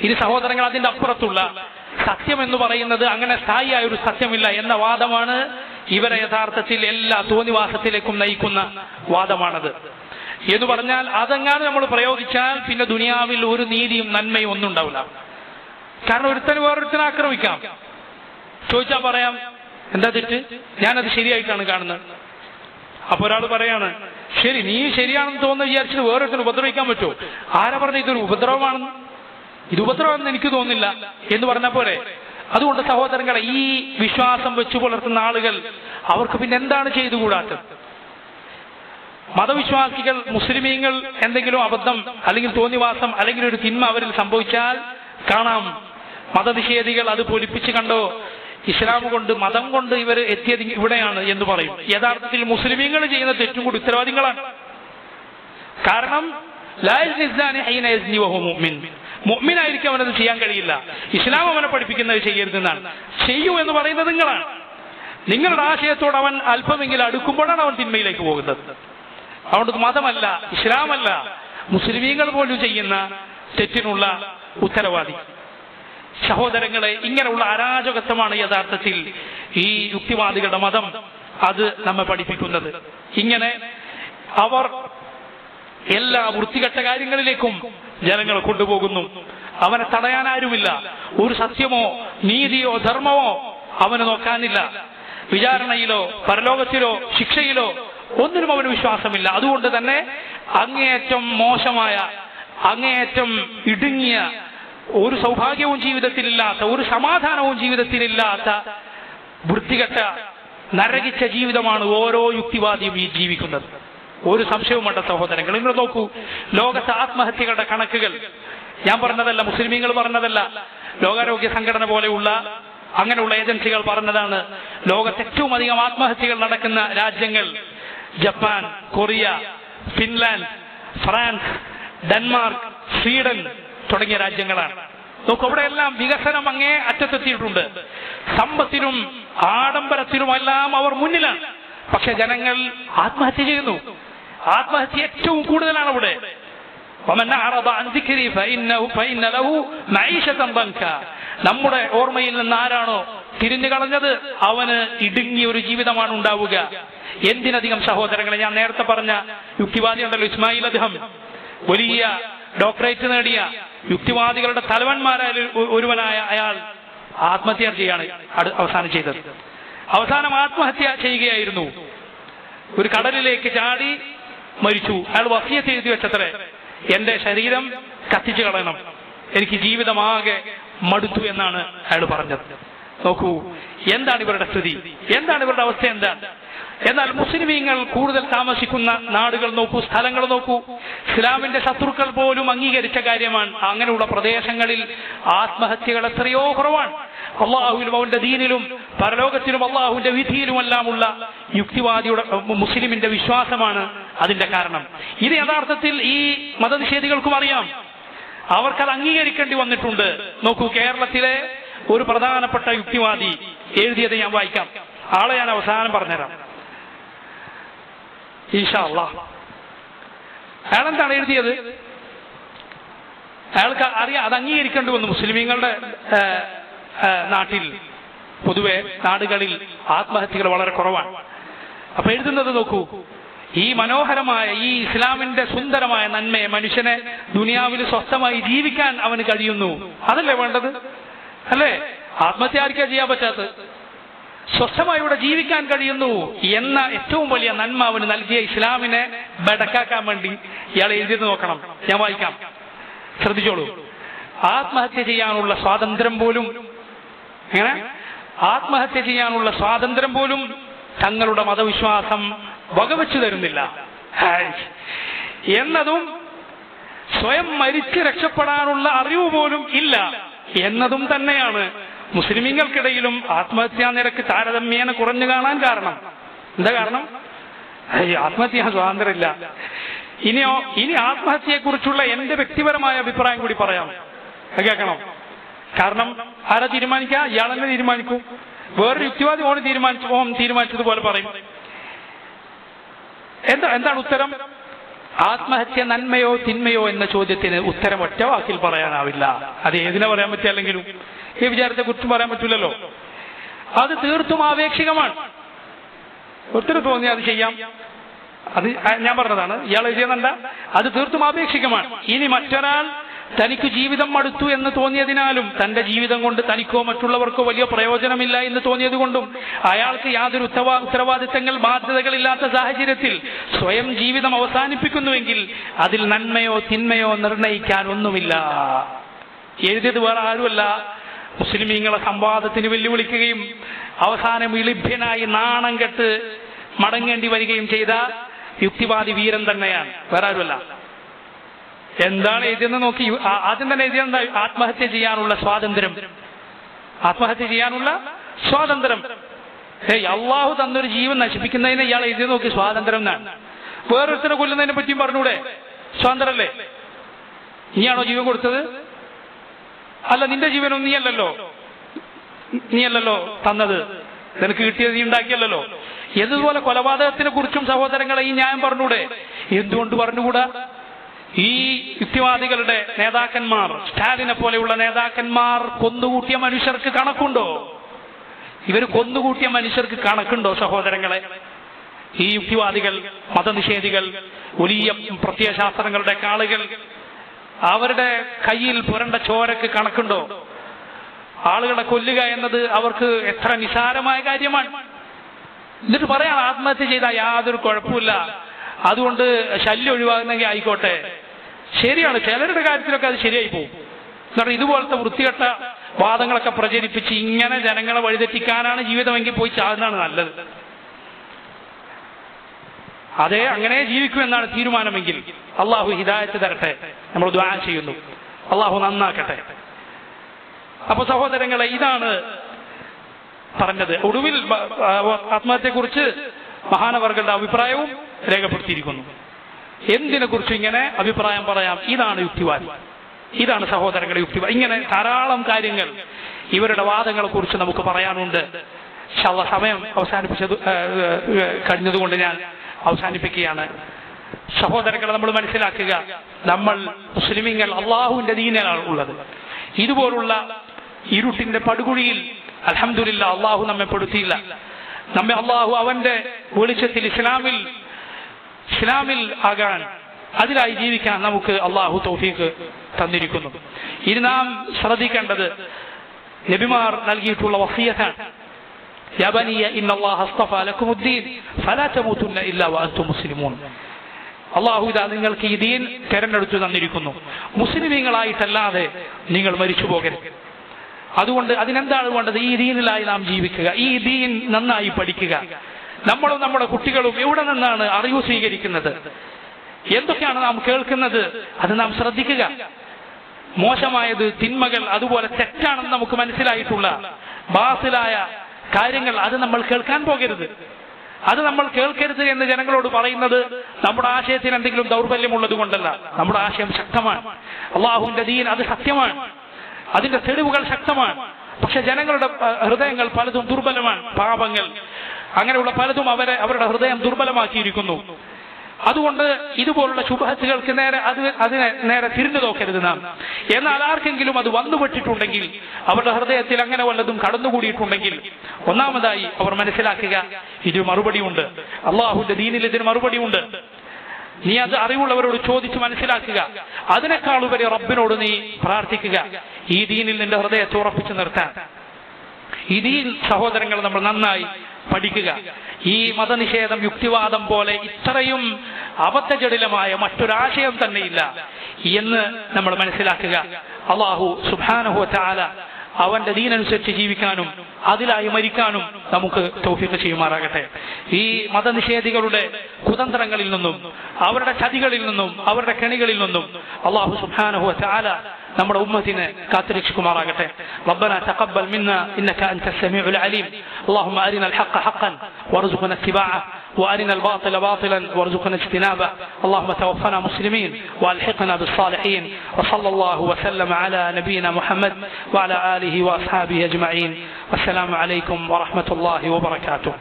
ഇനി സഹോദരങ്ങൾ അതിന്റെ അപ്പുറത്തുള്ള സത്യം എന്ന് പറയുന്നത് അങ്ങനെ സ്ഥായിയായ ഒരു സത്യമില്ല എന്ന വാദമാണ് ഇവരെ യഥാർത്ഥത്തിൽ എല്ലാ തോന്നിവാസത്തിലേക്കും നയിക്കുന്ന വാദമാണത്. എന്ന് പറഞ്ഞാൽ അതെങ്ങാനും നമ്മൾ പ്രയോഗിച്ചാൽ പിന്നെ ദുനിയാവിൽ ഒരു നീതിയും നന്മയും ഒന്നും ഉണ്ടാവില്ല. കാരണം ഒരുത്തന് വേറൊരുത്തനെ ആക്രമിക്കാം. ചോദിച്ചാൽ പറയാം എന്താ തെറ്റ്? ഞാനത് ശരിയായിട്ടാണ് കാണുന്നത്. അപ്പൊ ഒരാൾ പറയാണ് ശരി നീ ശരിയാണെന്ന് തോന്നുന്നു വിചാരിച്ചിട്ട് വേറൊരുത്തിന് ഉപദ്രവിക്കാൻ പറ്റുമോ? ആരാ പറഞ്ഞ ഇതൊരു ഉപദ്രവമാണെന്ന്. ഇത് ഉപദ്രവമാണെന്ന് എനിക്ക് തോന്നുന്നില്ല എന്ന് പറഞ്ഞ പോലെ അതുകൊണ്ട് സഹോദരങ്ങളെ ഈ വിശ്വാസം വെച്ചു പുലർത്തുന്ന ആളുകൾ അവർക്ക് പിന്നെ എന്താണ് ചെയ്തുകൂടാത്തത്? മതവിശ്വാസികൾ മുസ്ലിമീങ്ങൾ എന്തെങ്കിലും അബദ്ധം അല്ലെങ്കിൽ തോന്നിവാസം അല്ലെങ്കിൽ ഒരു തിന്മ അവരിൽ സംഭവിച്ചാൽ കാണാം. മതനിഷേധികൾ അത് പൊലിപ്പിച്ച് കണ്ടോ? ഇസ്ലാം കൊണ്ട് മതം കൊണ്ട് ഇവർ എത്തിയത് ഇവിടെയാണ് എന്ന് പറയും. യഥാർത്ഥത്തിൽ മുസ്ലിമീങ്ങൾ ചെയ്യുന്ന തെറ്റും കൂടി ഉത്തരവാദികളാണ്. കാരണം മുഅ്മിനായിരിക്കും അവനത് ചെയ്യാൻ കഴിയില്ല. ഇസ്ലാം അവനെ പഠിപ്പിക്കുന്നത് ചെയ്യരുതെന്നാണ് ചെയ്യൂ എന്ന് പറയുന്നത് നിങ്ങളാണ്. നിങ്ങളുടെ ആശയത്തോട് അവൻ അല്പമെങ്കിലും അടുക്കുമ്പോഴാണ് അവൻ തിന്മയിലേക്ക് പോകുന്നത്. അതുകൊണ്ട് മതമല്ല ഇസ്ലാമല്ല. മുസ്ലിമീങ്ങൾ പോലും ചെയ്യുന്ന തെറ്റിനുള്ള ഉത്തരവാദി. സഹോദരങ്ങളെ ഇങ്ങനെയുള്ള അരാജകത്വമാണ് യഥാർത്ഥത്തിൽ ഈ യുക്തിവാദികളുടെ മതം. അത് നമ്മെ പഠിപ്പിക്കുന്നത്. ഇങ്ങനെ അവർ എല്ലാ വൃത്തികെട്ട കാര്യങ്ങളിലേക്കും ജനങ്ങളെ കൊണ്ടുപോകുന്നു. അവനെ തടയാൻ ആരുമില്ല. ഒരു സത്യമോ നീതിയോ ധർമ്മമോ അവന് നോക്കാനില്ല. വിചാരണയിലോ പരലോകത്തിലോ ശിക്ഷയിലോ ഒന്നിനും അവന് വിശ്വാസമില്ല. അതുകൊണ്ട് തന്നെ അങ്ങേയറ്റം മോശമായ അങ്ങേയറ്റം ഇടുങ്ങിയ ഒരു സൗഭാഗ്യവും ജീവിതത്തിലില്ലാത്ത ഒരു സമാധാനവും ജീവിതത്തിലില്ലാത്ത വൃത്തികെട്ട നരകിച്ച ജീവിതമാണ് ഓരോ യുക്തിവാദിയും ഈ ജീവിക്കുന്നത്. ഒരു സംശയവും വേണ്ട സഹോദരങ്ങൾ. നിങ്ങൾ നോക്കൂ ലോകത്തെ ആത്മഹത്യകളുടെ കണക്കുകൾ. ഞാൻ പറഞ്ഞതല്ല മുസ്ലിമീങ്ങൾ പറഞ്ഞതല്ല. ലോകാരോഗ്യ സംഘടന പോലെയുള്ള അങ്ങനെയുള്ള ഏജൻസികൾ പറഞ്ഞതാണ് ലോകത്ത് ഏറ്റവും അധികം ആത്മഹത്യകൾ നടക്കുന്ന രാജ്യങ്ങൾ Japan Korea Finland France Denmark Sweden തുടങ്ങിയ രാജ്യങ്ങളാണ്. നോക്കൂ അവിടെയെല്ലാം വികസനം അങ്ങേ അറ്റത്തെത്തിയിട്ടുണ്ട്. സമ്പത്തിനും ആഡംബരത്തിനുമെല്ലാം അവർ മുന്നിലാണ്. പക്ഷെ ജനങ്ങൾ ആത്മഹത്യ ചെയ്യുന്നു. ആത്മഹത്യ ഏറ്റവും കൂടുതലാണ് അവിടെ. നമ്മുടെ ഓർമ്മയിൽ നിന്ന് ആരാണോ തിരിഞ്ഞു കളഞ്ഞത്? അവന് ഇടുങ്ങിയ ഒരു ജീവിതമാണ് ഉണ്ടാവുക. എന്തിനധികം സഹോദരങ്ങളെ ഞാൻ നേരത്തെ പറഞ്ഞ യുക്തിവാദി ഉണ്ടല്ലോ ഇസ്മായിൽ അദ്ദേഹം. വലിയ ഡോക്ടറേറ്റ് നേടിയ യുക്തിവാദികളുടെ തലവന്മാരായ ഒരുവനായ അയാൾ ആത്മഹത്യ ചെയ്യാണ് അവസാനം ചെയ്തത്. അവസാനം ആത്മഹത്യ ചെയ്യുകയായിരുന്നു. ഒരു കടലിലേക്ക് ചാടി മരിച്ചു. അയാൾ വസിയത്ത് എഴുതി വെച്ചത്രേ. എന്റെ ശരീരം കത്തിച്ചു കളയണം. എനിക്ക് ജീവിതമാകെ മടുത്തു എന്നാണ് അയാൾ പറഞ്ഞത്. നോക്കൂ എന്താണ് ഇവരുടെ സ്ഥിതി? എന്താണ് ഇവരുടെ അവസ്ഥ എന്താണ് എന്നാൽ മുസ്ലിമീങ്ങൾ കൂടുതൽ താമസിക്കുന്ന നാടുകൾ നോക്കൂ സ്ഥലങ്ങൾ നോക്കൂ. ഇസ്ലാമിന്റെ ശത്രുക്കൾ പോലും അംഗീകരിച്ച കാര്യമാണ്. അങ്ങനെയുള്ള പ്രദേശങ്ങളിൽ ആത്മഹത്യകൾ എത്രയോ കുറവാണ്. അള്ളാഹുവിലും അവന്റെ ദീനിലും പരലോകത്തിലും അള്ളാഹുവിന്റെ വിധിയിലുമെല്ലാമുള്ള യുക്തിവാദിയുടെ മുസ്ലിമിന്റെ വിശ്വാസമാണ് അതിന്റെ കാരണം. ഇത് യഥാർത്ഥത്തിൽ ഈ മതനിഷേധികൾക്കും അറിയാം. അവർക്കത് അംഗീകരിക്കേണ്ടി വന്നിട്ടുണ്ട്. നോക്കൂ കേരളത്തിലെ ഒരു പ്രധാനപ്പെട്ട യുക്തിവാദി എഴുതിയത് ഞാൻ വായിക്കാം. ആളെ ഞാൻ അവസാനം പറഞ്ഞുതരാം. ഈശാ അള്ളാഹ് അയാളെന്താണ് എഴുതിയത്? അയാൾക്ക് അറിയാം അത് അംഗീകരിക്കേണ്ടി വന്നു മുസ്ലിമീങ്ങളുടെ നാട്ടിൽ. പൊതുവെ നാടുകളിൽ ആത്മഹത്യകൾ വളരെ കുറവാണ്. അപ്പൊ എഴുതുന്നത് നോക്കൂ. ഈ മനോഹരമായ ഈ ഇസ്ലാമിന്റെ സുന്ദരമായ നന്മയെ മനുഷ്യനെ ദുനിയാവിൽ സ്വസ്ഥമായി ജീവിക്കാൻ അവന് കഴിയുന്നു. അതല്ലേ വേണ്ടത്? അല്ലേ? ആത്മഹത്യ ആർക്കാ ചെയ്യാൻ പറ്റാത്തത്. സ്വസ്ഥമായി ഇവിടെ ജീവിക്കാൻ കഴിയുന്നു എന്ന ഏറ്റവും വലിയ നന്മ അവന് നൽകിയ ഇസ്ലാമിനെ ബടക്കാക്കാൻ വേണ്ടി ഇയാൾ എഴുതിയത് നോക്കണം. ഞാൻ വായിക്കാം. ശ്രദ്ധിച്ചോളൂ. ആത്മഹത്യ ചെയ്യാനുള്ള സ്വാതന്ത്ര്യം പോലും എങ്ങനെ? ആത്മഹത്യ ചെയ്യാനുള്ള സ്വാതന്ത്ര്യം പോലും തങ്ങളുടെ മതവിശ്വാസം വകവെച്ചു തരുന്നില്ല. എന്നതും സ്വയം മരിച്ച് രക്ഷപ്പെടാനുള്ള അറിവ് പോലും ഇല്ല. എന്നതും തന്നെയാണ്. മുസ്ലിമീങ്ങൾക്കിടയിലും ആത്മഹത്യാ നിരക്ക് താരതമ്യേന കുറഞ്ഞു കാണാൻ കാരണം. എന്താ കാരണം? ആത്മഹത്യാ സ്വാതന്ത്ര്യമില്ല. ഇനിയോ ഇനി ആത്മഹത്യയെക്കുറിച്ചുള്ള എന്റെ വ്യക്തിപരമായ അഭിപ്രായം കൂടി പറയാം. കേൾക്കണം. കാരണം ആരാ തീരുമാനിക്കുക? ഇയാൾ തന്നെ തീരുമാനിക്കൂ. വേറൊരു യുക്തിവാദി ഓൺ തീരുമാനിച്ചു ഓം തീരുമാനിച്ചതുപോലെ പറയും. എന്താ എന്താണ് ഉത്തരം? ആത്മഹത്യ നന്മയോ തിന്മയോ എന്ന ചോദ്യത്തിന് ഉത്തരം ഒറ്റ വാക്കിൽ പറയാനാവില്ല. അത് ഏതിനെ പറയാൻ പറ്റിയല്ലെങ്കിലും ഈ വിചാരത്തെ കുറിച്ച് പറയാൻ പറ്റില്ലല്ലോ അത് തീർത്തും ആപേക്ഷികമാണ്. ഒത്തിരി തോന്നി അത് ചെയ്യാം. അത് ഞാൻ പറഞ്ഞതാണ്. ഇയാൾ എഴുതിയതല്ല അത് തീർത്തും ആപേക്ഷികമാണ്. ഇനി മറ്റൊരാൾ തനിക്ക് ജീവിതം മടുത്തു എന്ന് തോന്നിയതിനാലും തന്റെ ജീവിതം കൊണ്ട് തനിക്കോ മറ്റുള്ളവർക്കോ വലിയ പ്രയോജനമില്ല എന്ന് തോന്നിയതുകൊണ്ടും അയാൾക്ക് യാതൊരു ഉത്തവാ ഉത്തരവാദിത്തങ്ങൾ ബാധ്യതകളില്ലാത്ത സാഹചര്യത്തിൽ സ്വയം ജീവിതം അവസാനിപ്പിക്കുന്നുവെങ്കിൽ അതിൽ നന്മയോ തിന്മയോ നിർണയിക്കാൻ ഒന്നുമില്ല എഴുതിയത് വേറെ ആരുമല്ല. മുസ്ലിമീങ്ങളെ സംവാദത്തിന് വെല്ലുവിളിക്കുകയും അവസാനം ഇളിഭ്യനായി നാണം കെട്ട് മടങ്ങേണ്ടി വരികയും ചെയ്ത യുക്തിവാദി വീരൻ തന്നെയാണ്. വേറെ ആരുമല്ല. എന്താണ് എഴുതിയെന്ന് നോക്കി. ആദ്യം തന്നെ എഴുതിയെന്താ ആത്മഹത്യ ചെയ്യാനുള്ള സ്വാതന്ത്ര്യം. ആത്മഹത്യ ചെയ്യാനുള്ള സ്വാതന്ത്ര്യം. ഏയ് അള്ളാഹു തന്നൊരു ജീവൻ നശിപ്പിക്കുന്നതിന് ഇയാൾ എഴുതി നോക്കി സ്വാതന്ത്ര്യം എന്നാണ്. വേറൊരുത്തനെ കൊല്ലുന്നതിനെ പറ്റിയും പറഞ്ഞൂടെ. സ്വാതന്ത്രല്ലേ നീയാണോ ജീവൻ കൊടുത്തത്? അല്ല നിന്റെ ജീവനൊന്നും നീയല്ലല്ലോ. നീയല്ലല്ലോ തന്നത്. നിനക്ക് കിട്ടിയത് നീ ഉണ്ടാക്കിയല്ലോ എന്നതുപോലെ കൊലപാതകത്തിനെ കുറിച്ചും സഹോദരങ്ങളെ ഈ ന്യായം പറഞ്ഞൂടെ? എന്തുകൊണ്ട് പറഞ്ഞുകൂടാ? ഈ യുക്തിവാദികളുടെ നേതാക്കന്മാർ സ്റ്റാലിനെ പോലെയുള്ള നേതാക്കന്മാർ കൊന്നുകൂട്ടിയ മനുഷ്യർക്ക് കണക്കുണ്ടോ? ഇവർ കൊന്നുകൂട്ടിയ മനുഷ്യർക്ക് കണക്കുണ്ടോ സഹോദരങ്ങളെ? ഈ യുക്തിവാദികൾ മതനിഷേധികൾ വലിയ പ്രത്യയശാസ്ത്രങ്ങളുടെ കാളുകൾ അവരുടെ കയ്യിൽ പുരണ്ട ചോരക്ക് കണക്കുണ്ടോ? ആളുകളെ കൊല്ലുക എന്നത് അവർക്ക് എത്ര നിസാരമായ കാര്യമാണ്. എന്നിട്ട് പറയാം ആത്മഹത്യ ചെയ്താൽ യാതൊരു കുഴപ്പമില്ല അതുകൊണ്ട് ശല്യം ഒഴിവാകുന്നെങ്കിൽ ആയിക്കോട്ടെ. ശരിയാണ്. ചിലരുടെ കാര്യത്തിലൊക്കെ അത് ശരിയായി പോകും. കാരണം ഇതുപോലത്തെ വൃത്തികെട്ട വാദങ്ങളൊക്കെ പ്രചരിപ്പിച്ച് ഇങ്ങനെ ജനങ്ങളെ വഴിതെറ്റിക്കാനാണ് ജീവിതമെങ്കിൽ പോയി ചാകുന്നതാണ് നല്ലത്. അതെ അങ്ങനെ ജീവിക്കൂ എന്നാണ് തീരുമാനമെങ്കിൽ അള്ളാഹു ഹിദായത്ത് തരട്ടെ. നമ്മൾ ദ്വാ ചെയ്യുന്നു. അള്ളാഹു നന്നാക്കട്ടെ. അപ്പൊ സഹോദരങ്ങളെ ഇതാണ് പറഞ്ഞത്. ഒടുവിൽ ആത്മഹത്യയെക്കുറിച്ച് മഹാനവർഗളുടെ അഭിപ്രായവും രേഖപ്പെടുത്തിയിരിക്കുന്നു. എന്തിനെ കുറിച്ച് ഇങ്ങനെ അഭിപ്രായം പറയാം? ഇതാണ് യുക്തിവാദി. ഇതാണ് സഹോദരങ്ങളുടെ യുക്തിവാദി. ഇങ്ങനെ ധാരാളം കാര്യങ്ങൾ ഇവരുടെ വാദങ്ങളെ കുറിച്ച് നമുക്ക് പറയാനുണ്ട്. ശവ സമയം അവസാനിപ്പിച്ചത് കഴിഞ്ഞതുകൊണ്ട് ഞാൻ അവസാനിപ്പിക്കുകയാണ്. സഹോദരങ്ങളെ നമ്മൾ മനസ്സിലാക്കുക നമ്മൾ മുസ്ലിമിങ്ങൾ അള്ളാഹുവിന്റെ ദീനിലാണ് ഉള്ളത്. ഇതുപോലുള്ള ഇരുട്ടിന്റെ പടുകുഴിയിൽ അലഹമില്ല അള്ളാഹു നമ്മെ പെടുത്തിയില്ല. നമ്മെ അള്ളാഹു അവന്റെ വെളിച്ചത്തിൽ ഇസ്ലാമിൽ ഇസ്ലാമിൽ ആകാൻ അതിലായി ജീവിക്കാൻ നമുക്ക് അള്ളാഹു തൗഫീഖ് തന്നിരിക്കുന്നു ഇനി നാം ശ്രദ്ധിക്കേണ്ടത് നബിമാർ നൽകിയിട്ടുള്ള വസീയത്താണ് يا بني إن الله اصطفى لكم الدين فلا تموتن إلا وأنتم مسلمون അള്ളാഹു ഇതാ നിങ്ങൾക്ക് ഈ ദീൻ തെരഞ്ഞെടുത്തു തന്നിരിക്കുന്നു മുസ്ലിമീങ്ങളായിട്ടല്ലാതെ നിങ്ങൾ മരിച്ചു പോകരുത് അതുകൊണ്ട് അതിനെന്താണ് വേണ്ടത് ഈ ദീനിലായി നാം ജീവിക്കുക ഈ ദീൻ നന്നായി പഠിക്കുക നമ്മളും നമ്മുടെ കുട്ടികളും എവിടെ നിന്നാണ് അറിവ് സ്വീകരിക്കുന്നത്? എന്തൊക്കെയാണ് നാം കേൾക്കുന്നത്? അത് നാം ശ്രദ്ധിക്കുക. മോശമായത് തിന്മകൾ അതുപോലെ തെറ്റാണെന്ന് നമുക്ക് മനസ്സിലായിട്ടുള്ള ബാസിലായ കാര്യങ്ങൾ അത് നമ്മൾ കേൾക്കാൻ പോകരുത്. അത് നമ്മൾ കേൾക്കരുത് എന്ന് ജനങ്ങളോട് പറയുന്നത് നമ്മുടെ ആശയത്തിന് എന്തെങ്കിലും ദൗർബല്യമുള്ളത് കൊണ്ടല്ല. നമ്മുടെ ആശയം ശക്തമാണ്. അള്ളാഹുവിന്റെ ദീൻ അത് സത്യമാണ്. അതിന്റെ തെളിവുകൾ ശക്തമാണ്. പക്ഷെ ജനങ്ങളുടെ ഹൃദയങ്ങൾ പലതും ദുർബലമാണ്. പാപങ്ങൾ. അങ്ങനെയുള്ള പലതും അവരെ അവരുടെ ഹൃദയം ദുർബലമാക്കിയിരിക്കുന്നു. അതുകൊണ്ട് ഇതുപോലുള്ള ശുഭഹത്തുകൾക്ക് നേരെ അത് അതിനെ നേരെ തിരിഞ്ഞു നോക്കരുത് നാം. എന്നാൽ ആർക്കെങ്കിലും അത് വന്നുപെട്ടിട്ടുണ്ടെങ്കിൽ അവരുടെ ഹൃദയത്തിൽ അങ്ങനെ വല്ലതും കടന്നുകൂടിയിട്ടുണ്ടെങ്കിൽ ഒന്നാമതായി അവർ മനസ്സിലാക്കുക ഇതിന് മറുപടിയുണ്ട്. അള്ളാഹുന്റെ ദീനിൽ ഇതിന് മറുപടിയുണ്ട്. നീ അത് അറിവുള്ളവരോട് ചോദിച്ച് മനസ്സിലാക്കുക. അതിനേക്കാൾ ഉപരി റബ്ബിനോട് നീ പ്രാർത്ഥിക്കുക. ഈ ദീനിൽ നിന്റെ ഹൃദയത്തെ ഉറപ്പിച്ചു നിർത്താൻ. ഈ ദീൻ സഹോദരങ്ങൾ നമ്മൾ നന്നായി പഠിക്കുക. ഈ മതനിഷേധം യുക്തിവാദം പോലെ ഇത്രയും അബദ്ധജടിലമായ മറ്റൊരാശയം തന്നെയില്ല എന്ന് നമ്മൾ മനസ്സിലാക്കുക. അള്ളാഹു സുഭാനുഹോ ചാല അവന്റെ ദീനനുസരിച്ച് ജീവിക്കാനും അതിലായി മരിക്കാനും നമുക്ക് തൗഫീഖ് ചെയ്യുമാറാകട്ടെ ഈ മതനിഷേധികളുടെ കുതന്ത്രങ്ങളിൽ നിന്നും അവരുടെ ചതികളിൽ നിന്നും അവരുടെ കെണികളിൽ നിന്നും അള്ളാഹു സുബാനഹു ചാല നമ്മുടെ ഉമ്മത്തിനെ കാത്തുരക്ഷിക്കുമാറാകട്ടെ ربنا تقبل منا انك انت السميع العليم اللهم ارنا الحق حقا وارزقنا اتباعه وأرنا الباطل باطلا وارزقنا اجتنابه. اللهم توفنا مسلمين وألحقنا بالصالحين. وصلى الله وسلم على نبينا محمد وعلى آله وأصحابه أجمعين. والسلام عليكم ورحمة الله وبركاته.